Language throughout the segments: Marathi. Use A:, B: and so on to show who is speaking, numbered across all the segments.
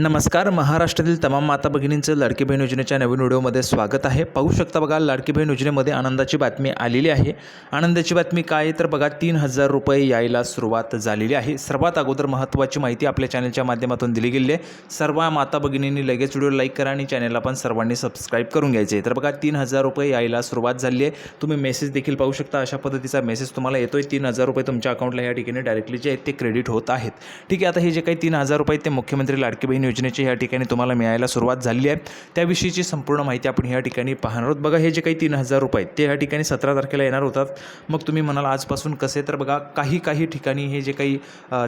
A: नमस्कार महाराष्ट्रातील तमाम माता भगिनींचं लाडकी बहीण योजनेच्या नवीन व्हिडिओमध्ये स्वागत आहे. पाहू शकता बघा लाडकी बहीण योजनेमध्ये आनंदाची बातमी आलेली आहे. आनंदाची बातमी काय? आहे तर बघा तीन हजार रुपये यायला सुरुवात झालेली आहे. सर्वात अगोदर महत्त्वाची माहिती आपल्या चॅनलच्या माध्यमातून दिली गेली आहे. सर्व माता भगिनींनी लगेच व्हिडिओ लाईक करा आणि चॅनलला पण सर्वांनी सबस्क्राईब करून घ्यायचे आहे. तर बघा तीन हजार रुपये यायला सुरुवात झाली आहे. तुम्ही मेसेज देखील पाहू शकता. अशा पद्धतीचा मेसेज तुम्हाला येतोय. तीन हजार रुपये तुमच्या अकाउंटला या ठिकाणी डायरेक्टली जे आहेत ते क्रेडिट होत आहेत. ठीक आहे आता हे जे काही तीन हजार रुपये ते मुख्यमंत्री लाडकी बहीण योजनेची या ठिकाणी तुम्हाला मिळायला सुरुवात झाली आहे. त्याविषयीची संपूर्ण माहिती आपण या ठिकाणी पाहणार आहोत. बघा हे जे काही तीन हजार रुपये ते या ठिकाणी सतरा तारखेला येणार होतात. मग तुम्ही म्हणाल आजपासून कसे? तर बघा काही काही ठिकाणी हे जे काही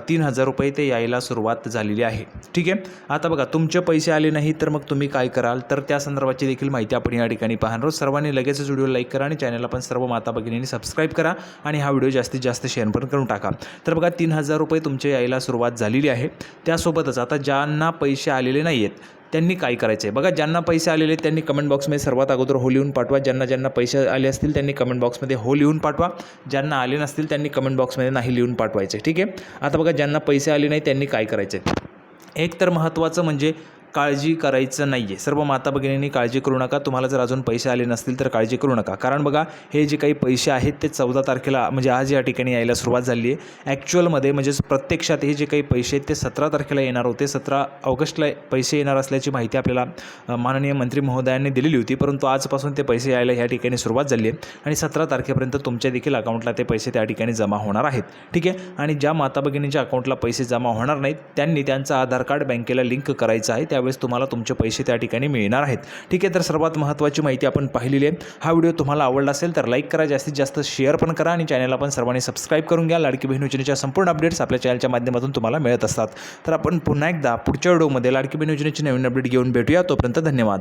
A: तीन हजार रुपये ते यायला सुरुवात झालेली आहे. ठीक आहे? आता बघा तुमचे पैसे आले नाही तर मग तुम्ही काय कराल? तर त्या संदर्भाची देखील माहिती आपण या ठिकाणी पाहणार आहोत. सर्वांनी लगेचच व्हिडिओ लाईक करा आणि चॅनलला पण सर्व माता भगिनींनी सबस्क्राईब करा आणि हा व्हिडिओ जास्तीत जास्त शेअर पण करून टाका. तर बघा तीन हजार रुपये तुमचे यायला सुरुवात झालेली आहे. त्यासोबतच आता ज्यांना पैसे आलेले नाही आहेत त्यांनी काय करायचं आहे बघा ज्यांना पैसे आलेले आहेत त्यांनी कमेंट बॉक्समध्ये सर्वात अगोदर हो लिहून पाठवा. ज्यांना ज्यांना पैसे आले असतील त्यांनी कमेंट बॉक्समध्ये हो लिहून पाठवा. ज्यांना आले नसतील त्यांनी कमेंट बॉक्समध्ये नाही लिहून पाठवायचे. ठीक आहे? आता बघा ज्यांना पैसे आले नाही त्यांनी काय करायचं आहे एक तर महत्त्वाचं म्हणजे काळजी करायचं नाही आहे सर्व माता भगिनींनी काळजी करू नका. तुम्हाला जर अजून पैसे आले नसतील तर काळजी करू नका. कारण बघा हे जे काही पैसे आहेत ते चौदा तारखेला म्हणजे आज या ठिकाणी यायला सुरुवात झाली आहे ॲक्च्युअलमध्ये म्हणजेच प्रत्यक्षात हे जे काही पैसे आहेत ते सतरा तारखेला येणार होते. सतरा ऑगस्टला पैसे येणार असल्याची माहिती आपल्याला माननीय मंत्री महोदयांनी दिलेली होती. परंतु आजपासून ते पैसे यायला ह्या ठिकाणी सुरुवात झाली आहे आणि सतरा तारखेपर्यंत तुमच्या देखील अकाउंटला ते पैसे त्या ठिकाणी जमा होणार आहेत. ठीक आहे? आणि ज्या माता भगिनींच्या अकाउंटला पैसे जमा होणार नाहीत त्यांनी त्यांचं आधार कार्ड बँकेला लिंक करायचं आहे. त्या त्यावेळेस तुम्हाला तुमचे पैसे त्या ठिकाणी मिळणार आहेत. ठीक आहे तर सर्वात महत्त्वाची माहिती आपण पाहिलेली आहे. हा व्हिडिओ तुम्हाला आवडला असेल तर लाईक करा जास्तीत जास्त शेअर पण करा आणि चॅनलला पण सर्वांनी सबस्क्राईब करून घ्या. लाडकी बहीण योजनेच्या संपूर्ण अपडेट्स आपल्या चॅनलच्या माध्यमातून तुम्हाला मिळत असतात. तर आपण पुन्हा एकदा पुढच्या व्हिडिओमध्ये लाडकी बहीण योजनेची नवीन अपडेट घेऊन भेटूया. तोपर्यंत धन्यवाद.